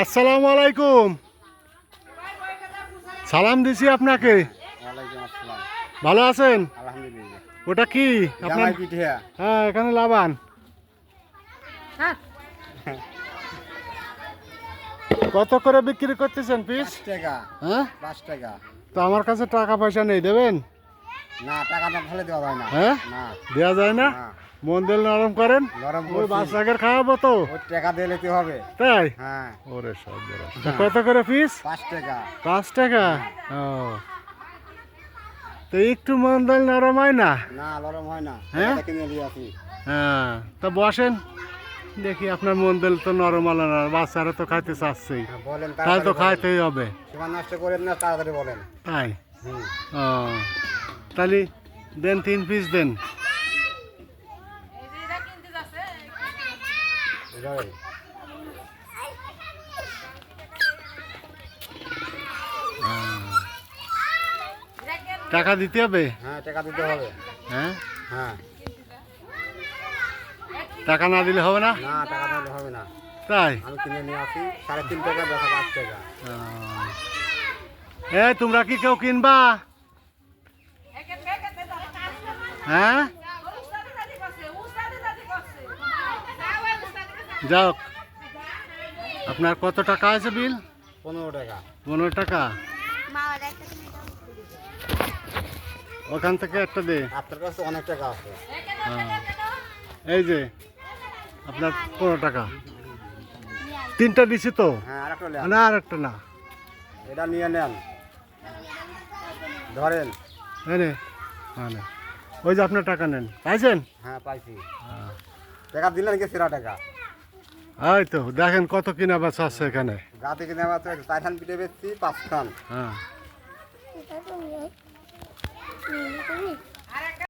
আসসালামু আলাইকুম। সালাম দিছি আপনাকে। ভালো আছেন? ওটা কি? আপনার হ্যাঁ এখানে লাবান। কত করে বিক্রি করতেছেন পিস? টাকা। হ্যাঁ? পাঁচ টাকা। তো আমার কাছে টাকা পয়সা নেই দেবেন? না টাকাটা ভালো দেওয়া যায় না। হ্যাঁ? না। দেওয়া যায় না? না। মন দিল নরম করেন। গরম ওই করছি। বাচ্চাকে খাওয়াবো তো। টাকা দিয়ে নিতে হবে। তাই? হ্যাঁ। ওরে সব কত করে পিস পাঁচ টাকা। পাঁচ টাকা? ও। তো একটু মন দিল নরম হয় না? না নরম হয় না। হ্যাঁ? কিনে নিয়ে আসি। হ্যাঁ। তা বসেন। দেখি আপনার মন দিল তো নরম হলো না। বাচ্চারা তো খাইতে চাচ্ছেই। হ্যাঁ, তাহলে তো খাইতেই হবে। নষ্ট করেন না তাড়াতাড়ি বলেন। তাই? ও। তাহলে দেন তিন পিস দেন। ধরেন টাকা দিতে হবে? হ্যাঁ টাকা দিতে হবে। হ্যাঁ? হ্যাঁ। টাকা না দিলে হবে না? না টাকা না দিলে হবে না। তাই? আমি কিনে নিয়ে আসি সাড়ে তিন টাকা দেখা পাঁচ টাকা। এ তোমরা কি কেউ কিনবা? হ্যাঁ? যাও আপনার কত টাকা আছে বিল? পনেরো টাকা। পনেরো টাকা। ওখান থেকে একটা দে। আপনার কাছে অনেক টাকা আছে। হ্যাঁ। এই যে আপনার পনেরো টাকা। তিনটা দিছি তো? হ্যাঁ। না আর একটা না। এটা নিয়ে নেন। ধরেন। হ্যাঁ। ওই যে আপনার টাকা নেন। পাইছেন? হ্যাঁ পাইছি। হ্যাঁ। টাকা দিলেন কি সেরা টাকা? এই তো দেখেন কত কিনা বেচা আছে এখানে। গাতে কিনা তো চার খান পিঠে বেচছি পাঁচ খান। হ্যাঁ।